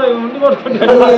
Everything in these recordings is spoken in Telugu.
బాబా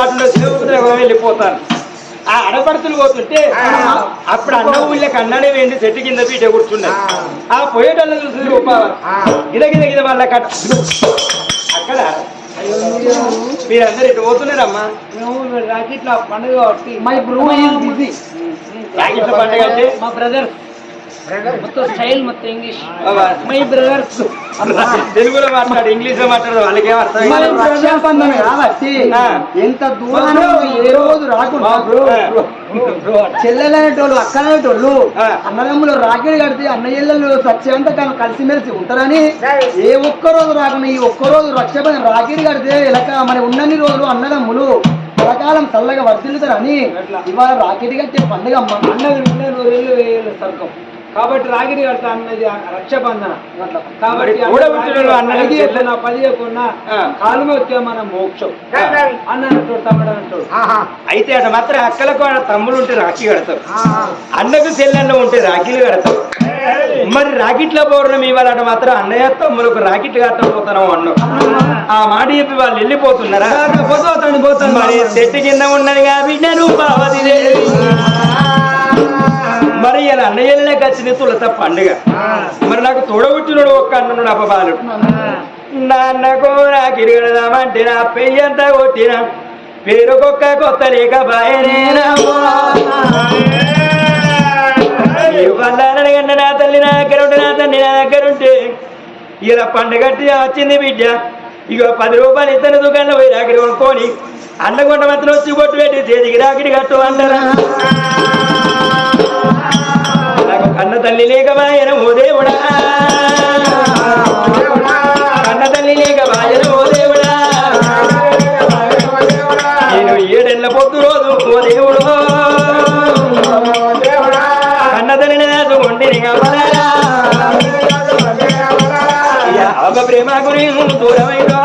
బాటలో చెరువు వెళ్ళిపోతాను. ఆ అడపడుతులు పోతుంటే అప్పుడు అన్న ఊళ్ళకి అన్ననే వేండి చెట్టు కింద పీట కూర్చున్నది ఆ. పోయేటోళ్ళు చూసి గిద గిద గిద వాళ్ళ కట్ట. అక్కడ మీరందరూ ఇటు పోతున్నారమ్మా. మేము రాకెట్ల పండుగ కాబట్టి మై బిజీ రాగిట్ల పండుగ అంటే? మా బ్రదర్ మొత్తం స్టైల్ మొత్తం ఇంగ్లీష్ మై బ్రదర్స్ తెలుగులో మాట్లాడు ఇంగ్లీష్లో వాళ్ళకేం అర్థం ఆ. ఎంత దూరాన్ని ఏ రోజు రాకుండా చెల్లెలనేటోళ్ళు అక్కనేటోళ్ళు ఆ. అన్నదమ్ములు రాకిడి కడితే అన్నయ్యలు సత్యంత కలిసిమెలిసి ఉంటారని ఏ ఒక్క రోజు రాకుండా ఈ ఒక్క రోజు రక్షాబంధన రాకిడి కడితే ఇలాక మన ఉన్నన్ని రోజులు అన్నదమ్ములు కలకాలం చల్లగా వర్తిల్లుతారని ఇవాళ రాకెట్ కట్టే పండుగ అమ్మ. అన్నది నూరేళ్ళు వేలు సర్గం కాబట్టి రాగిడి కడతా అన్నది రక్షాబంధన. మరి కూడా పుట్టినోళ్ళు అన్నది ఐదు చెల్లె- చెప్పున, పది చెప్పున, ఆ. కాలు మొక్కే మన మోక్షం. అన్న అంటాడు తమ్ముడు అంటాడు. అయితే అటు మాత్రం అక్కలకు వాళ్ళ తమ్ముడు ఉంటే రాఖీ కడతారు. అన్నకు చెల్లెళ్ళు ఉంటే రాఖీలు కడతారు. మరి రాకెట్ల పౌర్ణమి ఇవాళ అటు మాత్రం అన్నయ్య తమ్ములకు రాకెట్లు కట్టకపోతాను అన్నావు. ఆ మాట చెప్పి వాళ్ళు వెళ్ళిపోతున్నారా? పోతాను పోతాను మరి చెట్టు కింద ఉన్నది దేవి. ఇలా అన్నయ్యలకి వచ్చింది తులత పండుగ. మరి నాకు తోడబుట్టినోడు ఒక్క అన్నుడు అపబాలుడు. నాన్నకు రాకిడి కడదామంటే నా పెయ్యంతా కొట్టిన. పేరుకొక్క కొత్త లేక బాయనేనా? నా తల్లి నా దగ్గర ఉంటే నా తండ్రి నా దగ్గర ఉంటే. ఇలా పండగట్టి వచ్చింది బిడ్డ. ఇక పది రూపాయలు ఇతర దుకాణంలో పోయి రాకిడి కొనుక్కొని అన్నకొండ మాత్రం వచ్చి కొట్టు పెట్టి చేతికి రాకిడి కట్టు అన్నరా నాకు కన్న తల్లి లేక బాయన ఓ దేవుడా. కన్న తల్లి లేక బాయన ఓ దేవుడా. నేను ఏడెళ్ళ పొద్దు రోజు ఓ దేవుడు. కన్న తల్లిని దాచుకుంటే అమ్మ ప్రేమ గురి దూరమైనా.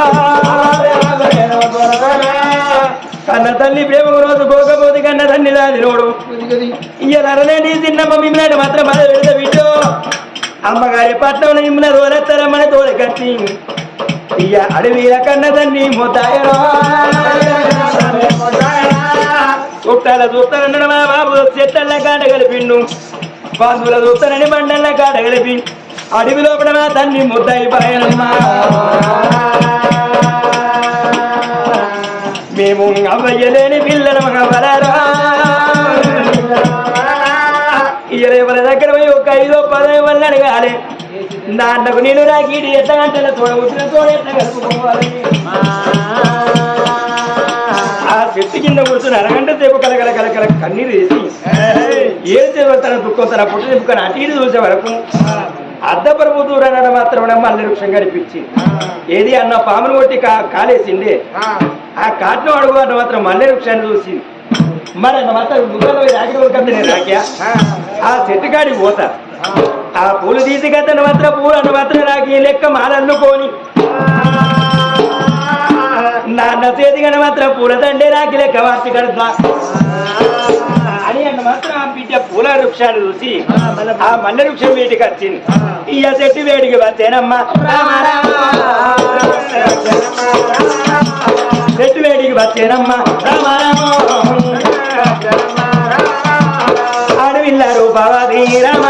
కన్న తల్లి ప్రేమ రోజు పోకపోతే కన్న తల్లి దాని చిన్నమ్మ మిమ్మల్ని మాత్రం బాధ పెడతా బిడ్డో. అమ్మగారి పట్నం మిమ్మల్ని తోలెత్తారమ్మని తోల కట్టి. ఇయ్య అడవిల కన్న తండ్రి మొత్తాయరా చుట్టాల చూస్తానన్నాడు మా బాబు చెట్ల కాడ కలిపిండు. బంధువుల చూస్తానని మండల కాడ కలిపి. అడవి లోపల మా తండ్రి ముద్దాయి పాయనమ్మా మేము అవ్వయ్యలేని పిల్లలు మగవలరా వల్ల అడగాలి నాన్నకు నేను రాకీడి ఎట్ట గంటల తోడ వచ్చిన తోడ కలుపుకోవాలి? ఆ చెట్టు కింద కూర్చొని అరగంట సేపు కలగల కలకల కన్నీరు వేసి ఏం చేయాలి తన దుఃఖం తన పుట్టు నింపుకొని అటు ఇటు చూసే వరకు అద్దపరపు దూరనడ మాత్రం మళ్ళీ వృక్షం కనిపించింది ఏది అన్న పామును కొట్టి కా కాలేసిండే ఆ. కాట్లో అడుగు అన్న మాత్రం మల్లె వృక్షాన్ని చూసి మరి అన్న మాత్రం రాకి రాక్యా ఆ. చెట్టు కాడికి పోతా. ఆ పూలు తీసి కట్టను మాత్రం పూలు అన్న నాకు ఈ లెక్క మాలన్నుకోని. నాన్న చేతి కన మాత్రం పూల దండే రాకి లెక్క వార్చి కడతా. అని అన్న మాత్రం ఆ బిడ్డ పూల వృక్షాలు చూసి ఆ మల్ల వృక్షం వీటికి వచ్చింది. ఇయ్య చెట్టు వేడికి వచ్చేనమ్మా. చెట్టు వేడికి వచ్చేనమ్మా. రామ అడవిల్లారు బాబా రామ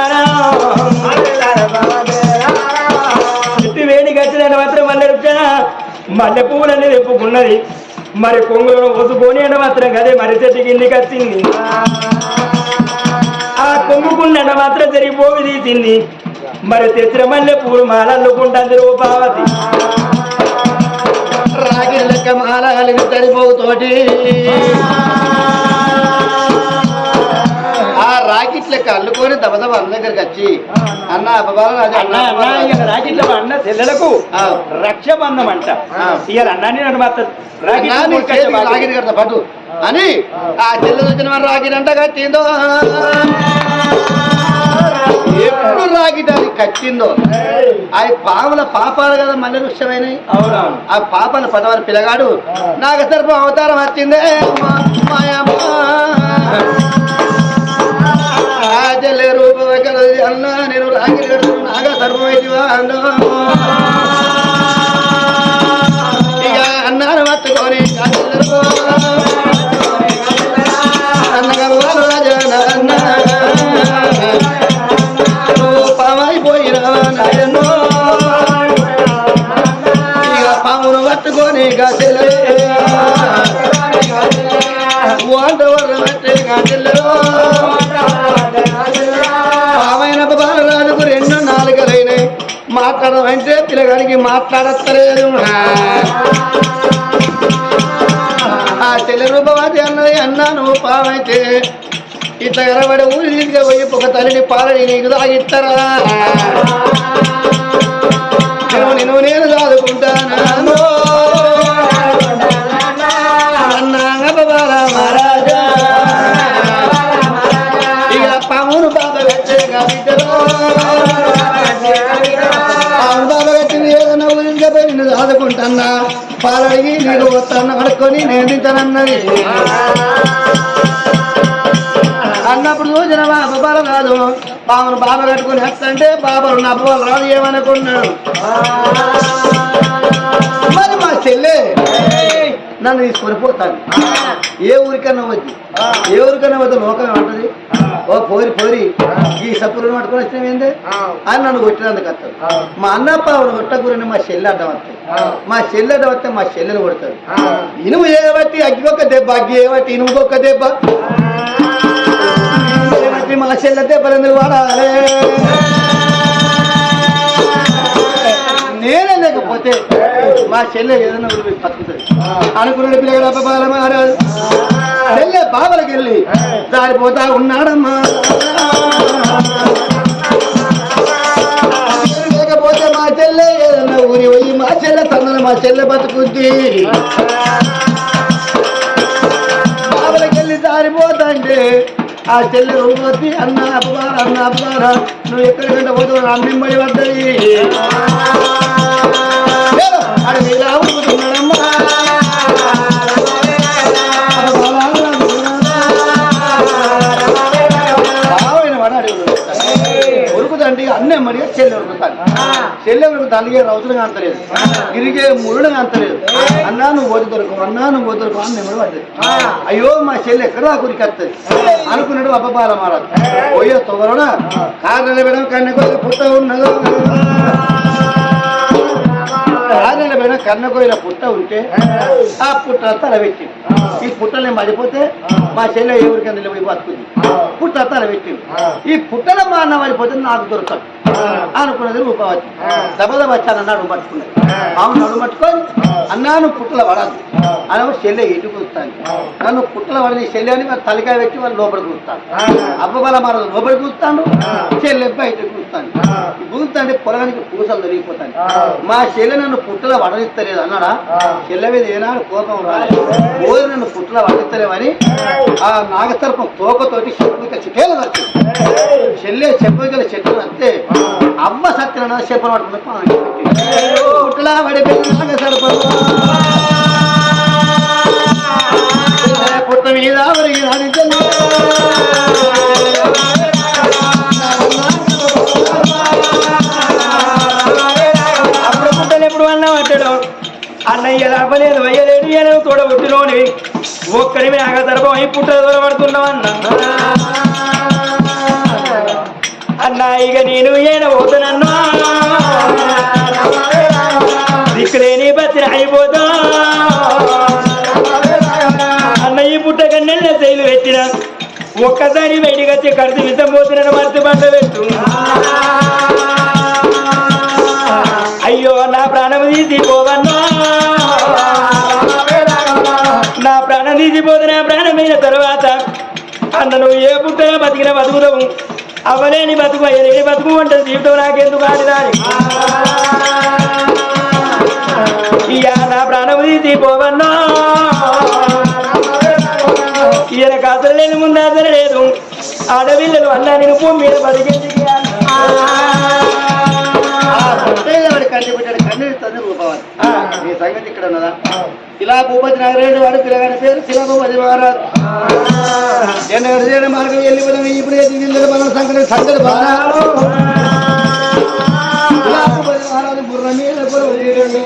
చెట్టు వేడి గచ్చిన మాత్రం మల్లె వృక్షణ మల్లె పువ్వులన్నీ తెప్పుకున్నది. మరి కొంగులను ఒసుకొని అని మాత్రం కదే మరి చెట్టు కిందికి వచ్చింది. ఆ కొంగుకున్న మాత్రం జరిగిపోవి తీసింది మరి తెచ్చిన మల్లె పువ్వులు మాలల్లుకుంటుంది రూపావతి రాగి లెక్క మాలగలిగి తడిపోతోటి ఆ రాకెట్ లెక్క అల్లుకొని దబదబ అన్న దగ్గరికి వచ్చి అన్న రాజా అన్న చెల్లెలకు. రక్షబంధం అంట. ఇక అన్నాన్ని నన్ను కడతా పట్టు. అని ఆ చెల్లె వచ్చిన రాగిడి అంట కట్టిందో? ఎప్పుడు అది కట్టిందో? అవి పాముల పాపాలు కదా మల్లె వృక్షమైనవి ఆ పాపను పదవారి పిల్లగాడు నాగసర్పం అవతారం వచ్చిందే మా- మాయమ్మ. రాజలే రూపం అన్న నేను రాగి కడుతూ నాగసర్పం అన్న. ఇక అన్నాను పట్టుకొని రాజులకు అన్నగా మాట్లాడడం అంటే పిల్లగానికి మాట్లాడత్తలేదు. ఆ. చెల్లి రూపవాది అన్నది అన్నాను పావైతే. ఇట్లా ఎరబడి ఊరి తీసుకుపోయి ఒక తల్లిని పాలని నీకు తాగిస్తారా నేను నేను నేను చదువుకుంటాను పోయి నిన్ను చదువుకుంటానా పాలడిగి వస్తాను అనుకొని నేను తింటానన్నది అన్నప్పుడు చూసిన బాబా బాల రాదు బాబును బాబ కట్టుకుని వస్తంటే బాబులు నా బాబాలు రాదు ఏమనుకున్నాడు? మరి మా చెల్లె నన్ను తీసుకొని పోతాను ఏ ఊరికన్నా వద్దు ఏ ఊరికన్నా వద్దు లోకం ఏమంటది ఓ పోరి పోరి ఈ సప్పులను పట్టుకొని వచ్చిన ఏంది? అని నన్ను కొట్టినందుకు వస్తాడు మా అన్నప్ప కొట్టకూరని మా చెల్లె అడ్డం వస్తాయి మా చెల్లె అడ్డం వస్తే మా చెల్లెని కొడతాడు ఇనుము ఏబట్టి అగ్గికొక్క దెబ్బ అగ్గి ఏబట్టి ఇనుముకొక్క దెబ్బ. మా చెల్లె దెబ్బలు ఎందుకు వాడాలి? నేనే లేకపోతే మా చెల్లె ఏదైనా ఊరి పోయి బతుకుతుంది అనుకున్నాడు మహారాజు చెల్లె బాబలకి వెళ్ళి జారిపోతా ఉన్నాడమ్మా. లేకపోతే మా చెల్లె ఏదన్నా ఊరి పోయి మా చెల్లె తన మా చెల్లె బతుకుద్ది. బాబలకి వెళ్ళి జారిపోతాంటే ఆ చెల్లె రూపొద్ది అన్న అబ్బబార అన్న అబ్బబార నువ్వు ఎక్కడికంటే పోతావు? అమ్మింబడి పడ్డది ఆడ నీలా ఊరుకుతున్నాడమ్మా. బావైన వాడు అడిగి ఉరుకుతండి అన్నీ మడిగా చెల్లె ఉరుకుతాను చెల్లె ఉరుకుతా అందుకే రౌతులు కాంతలేదు గిరిగే మురుడు కాంతలేదు అన్నా నువ్వు ఓటు దొరకవు అన్నా నువ్వు ఓటు దొరకవు అని నెమ్మడి పడ్డది అయ్యో మా చెల్లె ఎక్కడ గురికి వస్తుంది అనుకున్నాడు అబ్బబాల మారాలి పోయే తొగరడ కారు నిలబెడం కన్నె పుట్ట ఉన్నదో రాజన్న మీద కన్నకోయిన పుట్ట ఉంటే ఆ. పుట్ట తల పెట్టి ఈ పుట్టని మడిపోతే మా చెల్లె ఎవరికి నిలబడి బతుకుంది? పుట్ట తల పెట్టింది. ఈ పుట్టల మా అన్న మడిపోతే నాకు దొరకదు. అనుకున్నది రూపవతి. దబద వచ్చాను అన్నాడు పట్టుకున్నది. అవును నడు పట్టుకొని అన్నాను పుట్టల పడదు అని చెల్లె ఎటు కూస్తాను నన్ను పుట్టల పడని చెల్లె అని మరి తలకాయ పెట్టి వాళ్ళు లోపల కూస్తాను అబ్బబల మన లోపల కూస్తాను చెల్లె బయట కూస్తాను కూస్తుంటే పొలానికి పూసలు దొరికిపోతాను మా చెల్లె నన్ను పుట్టల వడనిస్తలేదు అన్నాడా? చెల్లె మీద ఏనాడు కోపం రాలేదు. ఓరి నన్ను పుట్టల వడనిస్తలేవని ఆ నాగసర్పం తోకతోటి చెప్పుక చిటేలు వచ్చింది చెల్లె చెప్పుకల చెట్లు అంతే. అవ్వ సత్యన చెప్పలు పుట్టల పడిపోయిన నాగసర్పం పుట్ట మీద అన్నయ్య అవ్వలేదు అయ్యలేడు ఏదో తోడ పుట్టిలోని ఒక్కడి మీద తరపం ఈ పుట్ట దూరపడుతున్నావు అన్న అన్న ఇక నేను ఏన పోతానన్నా? దిక్కులేని బతిని అయిపోతా. అన్న ఈ పుట్ట కన్నెళ్ళ శైలు పెట్టిన. ఒక్కసారి బయటికి వచ్చి కడుతు వితం పోతున్నాను మర్చి పంట పెట్టు అయ్యో నా ప్రాణం తీసి పోవన్నా. నా ప్రాణమైన తర్వాత అన్న ఏ పుట్టిన బతికిన బతుకుతావు అవ్వలేని బతుకు అయ్యలేని బతుకు అంటే జీవితం నాకెందుకు ఆడిదాని ఇయ్యా నా ప్రాణం తీసిపోవన్నా ఈయన అసలు లేని ముందు అసలు లేదు ఆడపిల్లలు అన్నా నేను భూమి మీద బతికించి వాడి కన్ను పెట్టాడు కన్ను తండ్రి రూపవాలి నీ సంగతి ఇక్కడ ఉన్నదా? ఇలా భూపతి నాగరేడు వాడు పిల్లగాడి పేరు శిలా భూపతి మహారాజు చేయడం మార్గం వెళ్ళిపోయిన ఇప్పుడు సంగతి సంగతి బాగా ఇలా భూపతి మహారాజు బుర్ర మీద బుర్ర వదిలేడు.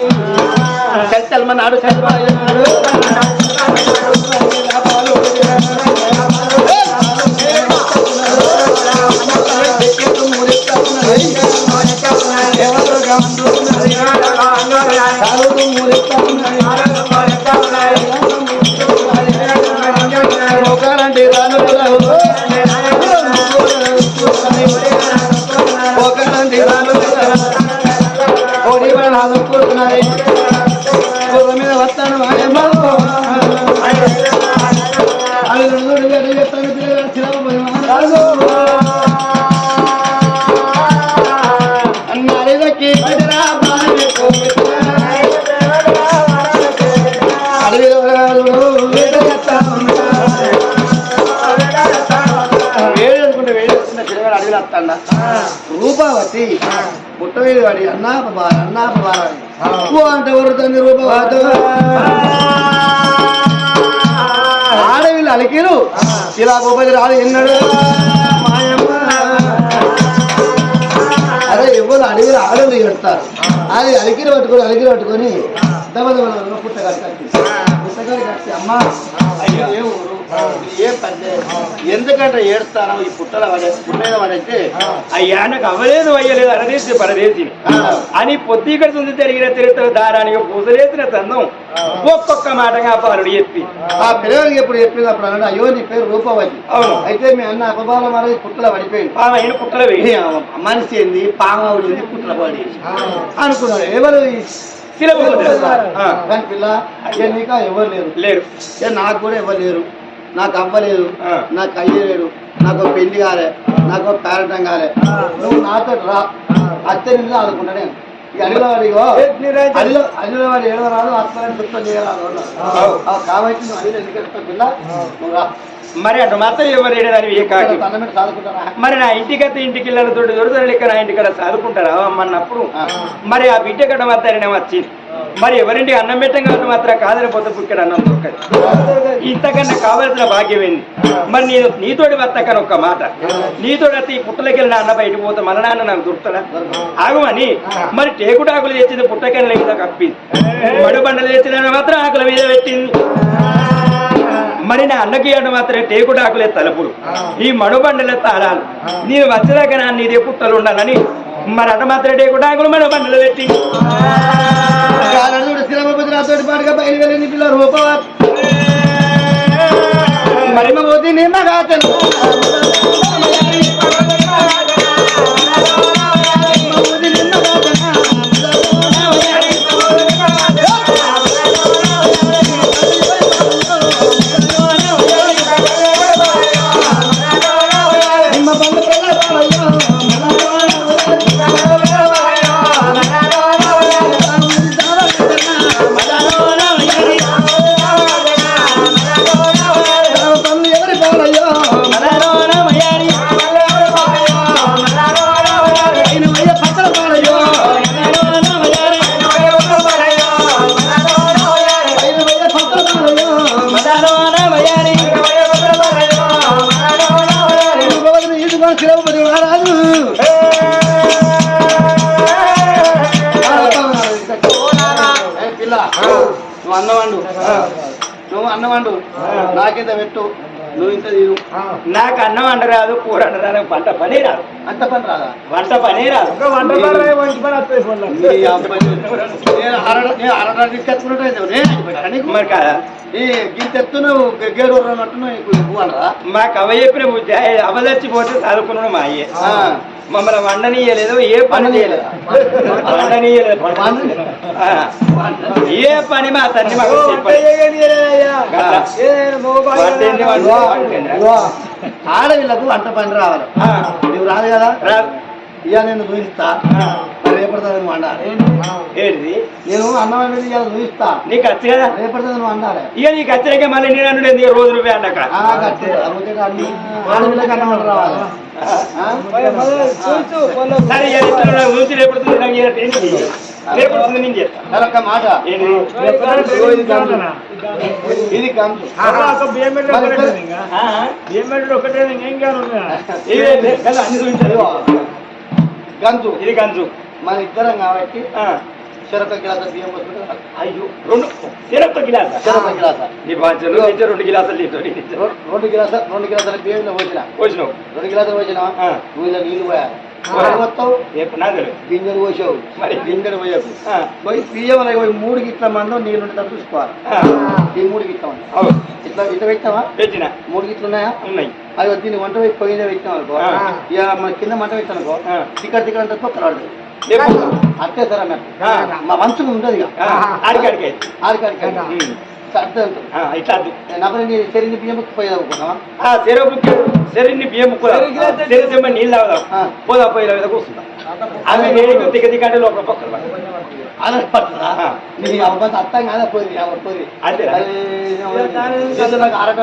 రాను రూపావతి. పుట్టవేది వాడి అన్నాప బాల అన్నాప బాల ఓ అంటే వరుతుంది రూపవాత? ఆడవిల్లు అలికిరు ఇలా గోపతి రాదు ఎన్నడు. మాయమ్మ. అదే ఎవరు అడవిలో ఆడలు ఎడతారు అది అలికిరి పట్టుకొని అలికిరి పట్టుకొని దమ దమ పుట్టగాడు కట్టి పుట్టగాడు కట్టి అమ్మ అయ్యో ఏ ఊరు? ఇది ఏ పల్లె ఎందుకంటే ఏడుస్తాను ఈ పుట్టల పడే పుట్టేద పడంటే అయ్యా నాకు అవ్వలేదు అయ్యలేదు అనదేసి పరదేసి అని పొద్దు ఇక్కడ ఉంది తిరిగిన తిరుగుతున్న దారానికి పూసలేసిన తందం ఒక్కొక్క మాటగా పాలుడు చెప్పి. ఆ. పిల్లగాడికి ఎప్పుడు చెప్పినప్పుడు అన్నాడు అయ్యో నీ పేరు రూపవతి. అవును. అయితే మీ అన్న అపబాల మారి పుట్టల పడిపోయింది పామైన పుట్టలు ఏ, వేయి మనిషి ఏంది? పామావుడు ఏంది పుట్టల పడి. అనుకున్నాడు. ఎవరు పిల్ల నీకా ఎవరు లేరు? లేరు. నాకు కూడా ఎవరు లేరు. నాకు అవ్వలేదు. నాకు అయ్యలేడు నాకు ఒక పెళ్ళి కాలే నాకు ఒక పేరటం కాలే. నువ్వు నాతో రా. అత్తే నిన్ను ఆదుకుంటా నేను. అడిలో అడిలో వాడు చేయరాదు కాబట్టి నువ్వు అడిలో ఎందుకు నువ్వు రా. మరి అటు మాత్రం ఎవరు ఏడదని ఏ కాకి? మరి నా ఇంటికి అయితే ఇంటికి వెళ్ళిన తోటి దొరుకుతారు లెక్క నా ఇంటికి చదువుకుంటారా అమ్మన్నప్పుడు. మరి ఆ బిడ్డ కట్ట మాత్రం వచ్చింది మరి ఎవరింటి అన్నం పెట్టంగా మాత్రం కాదని పొద్దు పుక్కడ అన్నం దొరకదు. ఇంతకన్నా కావాల్సిన భాగ్యం ఏంది? మరి నేను నీతోటి వస్తాకని ఒక్క మాట. నీతోటి వస్తే ఈ పుట్టలకి నా అన్న బయటకు పోతే మన నాన్న నాకు దొరుకుతాడా? ఆగమని. మరి టేకుటాకులు తెచ్చింది పుట్టకని మీద కప్పింది. మడు బండలు తెచ్చిన మాత్రం ఆకుల మీద పెట్టింది. మరి నా అన్నకి అన్న మాత్రం టేకుటాకులే తలుపులు. ఈ మడుబండలే తాళాలు. నేను వచ్చేదాకా నా నీదే పుట్టలు ఉండాలని మరి అట మాత్రం టేకుటాకులు మడుబండలు పెట్టి. గాలడు శ్రీరామపతి నాతోటి పాటుగా బయలువెళ్ళింది పిల్ల రూపవత్ మరి పోతే నిమ్మగాతను ఎవరి శిరవపతి మహారాజు! పిల్ల నువ్వు అన్నవాండు. నువ్వు అన్నవాండు. నాకింత పెట్టు? నువ్వు ఇంత తీరు నాకు అన్నం అండరాదు కూర అండరాదు పంట పని రాదు. అంత పని రాదా? వంట పని రాదు. నీ అబ్బాయి నేను అరడ నేను అరడ తీసుకొచ్చుకున్నట్టు నేను నీకు? మరి కాదా? ఈ గింత ఎత్తు నువ్వు గేడు అన్నట్టు నీకు నువ్వు అనరా మా కవ చెప్పిన బుద్ధి అవదచ్చిపోతే చదువుకున్నాడు మా అయ్యే. మమ్మల్ని వండనీయలేదు ఏ పని చేయలేదు. వండనీయలేదు. ఏ పని మా తండ్రి మాకు ఆడవిళ్ళకు వంట పని రావాలి. నువ్వు రాదు కదా. ఇక నేను చూపిస్తా రేపడుతుంది నువ్వు వండాలి ఏంటిది నేను అన్నం అనేది ఇవాళ చూపిస్తా నీకు వచ్చి కదా రేపడుతుంది నువ్వు వండాలి ఇక నీకు వచ్చినాకే మళ్ళీ నేను అన్నుడు ఎందుకు రోజు నువ్వే అన్నాక ఆ, గట్టే. అమ్ముతే అన్ని రావాలి? సరే ఊసి రేపడుతుంది నాకు ఏంటి? రేపడుతుంది నేను మాట ఇది? ఒకటే గంజు ఇది గంజు మన ఇద్దరం కాబట్టి ఆ. చెరొక గిలాస బియ్యం పోసుకుంటే అయ్యో రెండు గిలాస చెరొక గిలాస నీ బాధ్యత నుంచి రెండు గిలాసులు రెండు గిలాస రెండు గిలాసాల బియ్యం పోసిన. పోసినావు. రెండు గిలాసాలు పోసిన. నువ్వు ఇలా నీళ్ళు పోయాలి. గింజలు పోసావు. గింజలు పోయకు. ఆ. పోయి బియ్యం అలాగే పోయి మూడు గిట్ల మందం నీళ్ళు ఉండేటట్టు చూసుకోవాలి. ఈ మూడు గిట్ల ఉన్నాయి ఇట్లా ఇట్లా పెట్టావా? పెట్టిన. మూడు గిట్లు ఉన్నాయా? ఉన్నాయి. అది దీన్ని వంట పోయి పొయ్యి మీద పెట్టాం అనుకో. ఇక మన కింద మంట పెట్టాం అనుకో. టికెట్ టికెట్ అంతా తొక్కరాడు. అట్టే సార్ అన్నట్టు. ఆ. మా మంచం ఉండదు ఇక ఆ, ఆడికాడికి ఆడికాడికి. ఉమ్. అట్టే ఉంటుంది ఆ, ఇట్లా అద్దు. నప్పుడు నీ చెరిని బియ్యం చెరుని బియ్యం. పోదా? కూర్చుందాం అవి వేడికి దిగ దిగంటే లోపల పక్కన పడ. అలా పడుతుందా ఆ. నీ అవ్వంత అర్థం కాదా? పోయి అవ్వదు పోయి.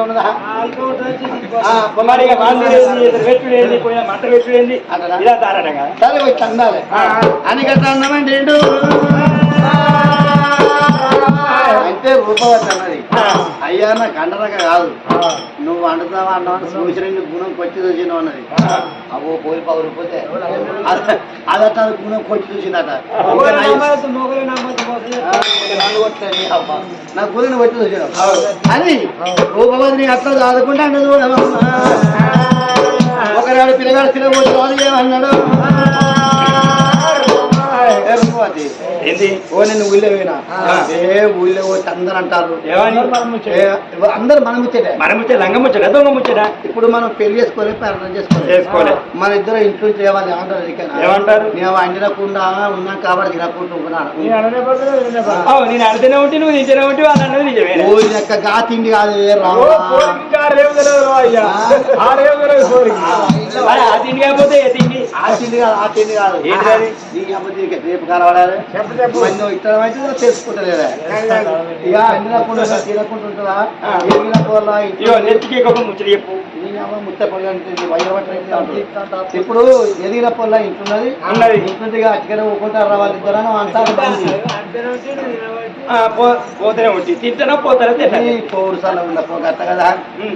ఉన్నదా? మంట? ఇలా సరే ఏంటో? అంటే రూపవతి అన్నది. అయ్యా నా గంటనక కాదు. నువ్వు వండుతావా అన్నావు? చూసిన గుణం కొట్టి చూసినావు అన్నది. అవో పోయి పవరిపోతే అదట గుణం కొట్టి చూసిందట. ఇంకా నా ఆ, ఇంకా నన్ను కొట్టలే నీ అవ్వ. నా గురిని కొట్టి చూసినావు అని రూపవతిని అట్లా చదువుకుంటే అన్నది. ఒకనాడు పిల్లగాడు ఏ రూపవతి ఏంది? ఓ నేను ఊళ్ళో పోయినా. ఆ. ఏ ఊళ్ళో పోతే అందరు అంటారు. అందరు మనం ముచ్చటే. మనం ముచ్చట. లంగ ముచ్చట దొంగ ముచ్చట. ఇప్పుడు మనం పెళ్ళి చేసుకోలే ప్రార్థన చేసుకోలే. మన ఇద్దరు ఇంట్లో చేయాలి ఏమంటారు? నేను వండినకుండా ఉన్నాం కాబట్టి అవు నేను అడితేనే ఉంటే నువ్వు నిజనే ఉంటే వాళ్ళు అన్నది నిజమే. ఓ ఇది యొక్క గా తిండి కాదు ఆ తిండి కాకపోతే ఏ తిండి? ఆ తిండి కాదు. ఆ తిండి కాదు అది? నీకు అప్పుడు రేపు కనబడాలి ఇతరం అయితే తెలుసుకుంటలేదా. ఇక తినకుండా ఉంటుందా? నెత్తికి ముచ్చట చెప్పు. ఇప్పుడు ఎదిగిన పొల్ల ఇంటున్నది ఉన్నది. ఇంటుందిగా అటుకనే ఊకుంటారు వాళ్ళిద్దరు అని అంటారు పోతేనే ఉంటే. తింటానో పోతానో తింటాను పౌరు సార్లు పోగట్ట కదా.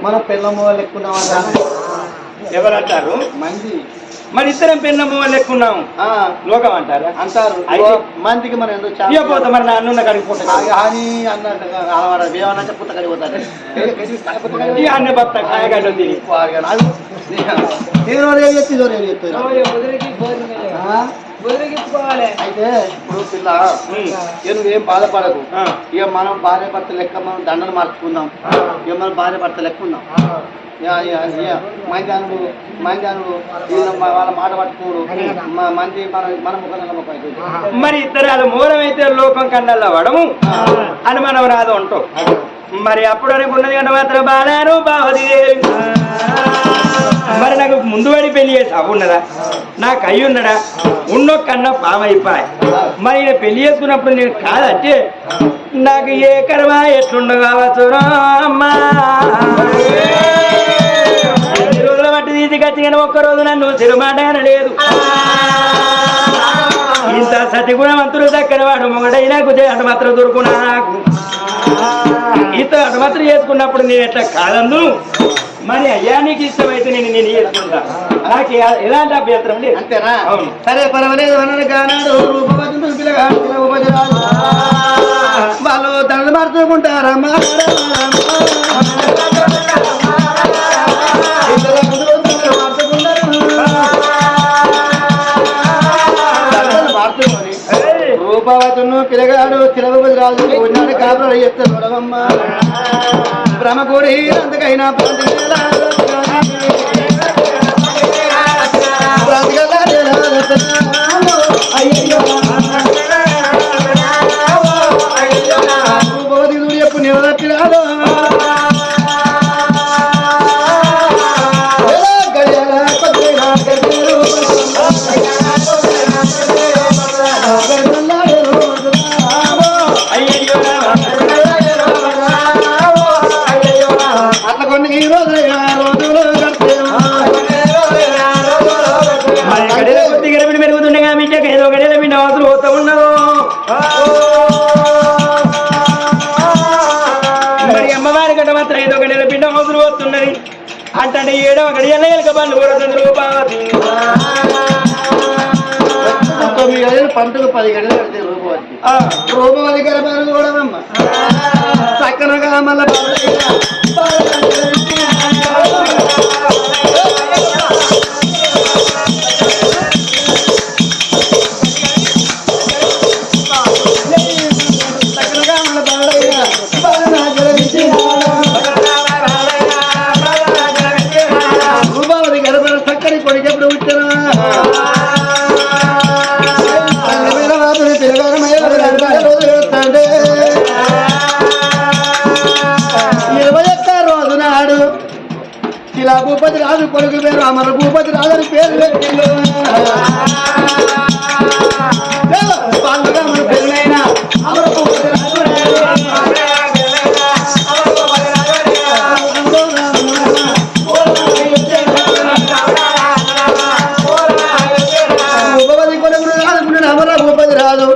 మనం పిల్లమ్మ వాళ్ళు ఎక్కున్నాం ఎవరు అంటారు మంది. మరి ఇద్దరం పెన్నమ్మ వాళ్ళు ఎక్కున్నాం ఆ, లోకం అంటారా? అంటారు. అయితే- మందికి మనం ఎందుకు మరి నా అన్నున్న కడిగి పోతా అని అన్నట్టు అలవాడ ఏమన్నా పుట్ట కడిగిపోతాడు ఈ అన్న భర్త కాయగడ్డ తిని. నేను చెప్తున్నా అయితే ఇప్పుడు పిల్ల నువ్వేం బాధపడకు. ఆ. ఇక మనం భార్య భర్త లెక్క మనం దండలు మార్చుకుందాం. ఇక మనం భార్య భర్త లెక్క ఉందాం. మైదానుడు మైదానుడు వీళ్ళ మాట పట్టుకోడు. మ- మంది మన మన ముఖం మరి ఇద్దరు అది మూలమైతే లోకం కన్నల్లా వడము? అని మనం రాదు ఉంటాం మరి అప్పుడు అనుకున్నది కంటే మాత్రం బాగాను బావది మరి నాకు ముందు వాడి పెళ్ళి చేసి ఉన్నదా? నాకు అయ్యి ఉన్నడా ఉన్నో కన్నా పామైపాయ్ మరి ఈయన పెళ్ళి చేసుకున్నప్పుడు నేను కాదంటే నాకు ఏ కర్మ ఎట్లుండ కావచ్చు అమ్మా. రోజుల మట్టి తీసి కానీ ఒక్క రోజు నన్ను సిరుమాట అనలేదు ఇంత సతిగుణవంతుడు దగ్గర వాడు మొగడైనా కుదే అటు మాత్రం దొరుకున్నా నాకు. ఇంత మాత్రం చేసుకున్నప్పుడు నేను ఎట్లా కాదందు మరి అయ్యా నీకు ఇష్టమైతే నేను నేను చేసుకుంటా నాకు ఎలాంటి అభ్యంతరం లేదు. అంతేనా? అవును. సరే పర్వాలేదు అన్నాడు కానాడు పిల్లగాడు ఉపజరాలు వాళ్ళు దండలు మార్చుకుంటారమ్మా రూపవతును పిల్లగాడు తిరగబడి రాజు. ఉన్నాడు కాపురాలు చెప్తే చూడవమ్మ బ్రహ్మగుడి అందుకైనా బ్రతికేలా అయ్యో మరి అమ్మవారి గడ్డ మాత్రం ఏదో గడియల బిడ్డ అవసరం పోతున్నది అంటే ఏడవ గడియల ఎలక బండ్లు కొడుతుంది రూపావతి తొమ్మిది గడియలు పంటకు పది గడియలు కడితే రూపవతి రూపవతి గడపలు కూడా అమ్మ చక్కనగా మళ్ళా ఇలా భూపతి రాజు కొడుకు పేరు అమర భూపతి రాజు అని పేరు పెట్టిండు. మన అమర భూపతి రాజు. భూపతి కొడుకు రాజుకున్నాడు అమర భూపతి రాజు.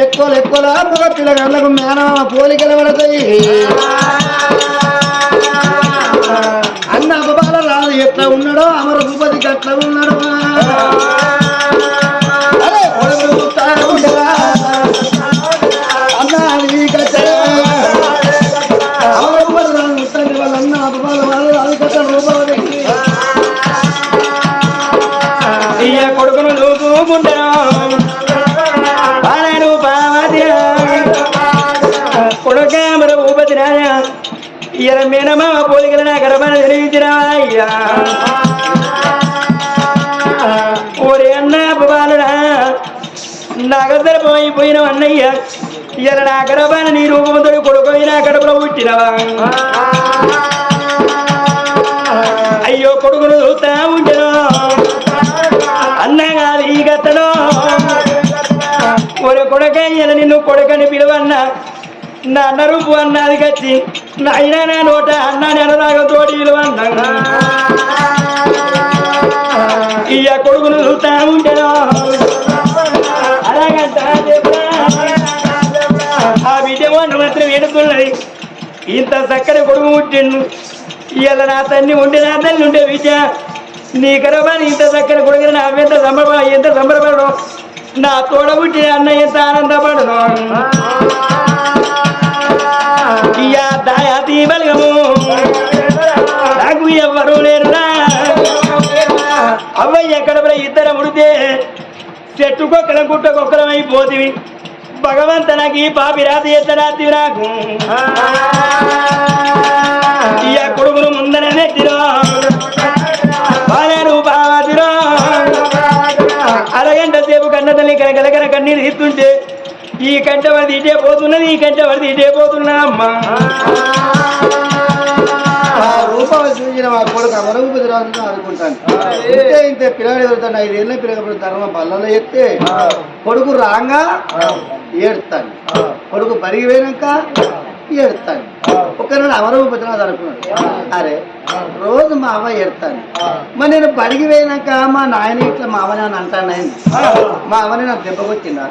ఎక్కువ ఎక్కువ మగ పిల్లగాళ్ళకు మేనమామ పోలికలు పడతాయి. రూపవతికి ఇయ్య కొడుకును రాజా. ఇయ్యల మేనమా పోలికల నా గర్భాన్ని తెలియించిన అయ్యా నాగద్దర పోయిపోయిన అన్నయ్య ఇయ్యల నా గర్భాన్ని నీ రూపంతో కొడుకు నా గడపలో పుట్టినవా? అయ్యో కొడుకును చూస్తా ఉంటాను అన్నగా ఈ గతను ఒక కొడకయ్యల నిన్ను కొడుకని పిలువన్న. నా అన్న రూపు అన్నది కచ్చి నాయన నా నోట అన్న నెల తోటి విలువన్నా ఇంత చక్కని కొడుకు పుట్టిండు. ఇవాళ నా తన్ని ఉండే నా తల్లి ఉండే విద్య. నీ గర్భాన్ని ఇంత చక్కని కొడుకు నా ఎంత సంబరపడ ఎంత సంబరపడడం? నా తోడ పుట్టిన అన్న ఎంత ఆనందపడడం? ఇయ్యా దాయాతి బలగము. నాకు ఎవ్వరు లేరురా. అవ్వయ్య ఎక్కడ ఇద్దరం ఉడితే చెట్టుకొక్కలం గుట్టకొక్కలం అయిపోతుంది భగవంత నాకు ఈ పాపి రాతి ఎత్తరాతి నాకు. ఇయ్య కొడుకును ముందర నెట్టిరో. బాలేరు బావాదిరో. అరగంట సేపు కన్న తల్లి కనకలకన కన్నీరు ఇస్తుంటే ఈ కంట వరది ఇటే పోతున్నది ఈ కంట వరది ఇటే పోతున్నా అమ్మా చూసిన మా కొడుకు అమరభూపతి రాజును అనుకుంటాను. ఇంతే ఇంతే పిల్లడు ఎదుగుతాడు ఐదేళ్ళ పిల్లగప్పుడు ధర్మ బల్లలో ఎత్తే కొడుకు రాగా ఏడుతాను కొడుకు బరిగి పోయినాక ఏడుతాను ఒకనాడు అమరభూపతి రాజు అనుకున్నాడు. అరే రోజు మా అమ్మ ఏడుతాను మరి నేను బడికి పోయినాక మా నాయన ఇట్లా మా అమ్మని అని అంటాను మా అమ్మని నాకు దెబ్బ కొట్టిందా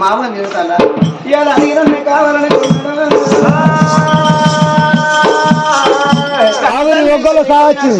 మా అమ్మ తిరుగుతాడా? ఇవాళ అడిగిన కావాలని ఒక్కలు సావచ్చు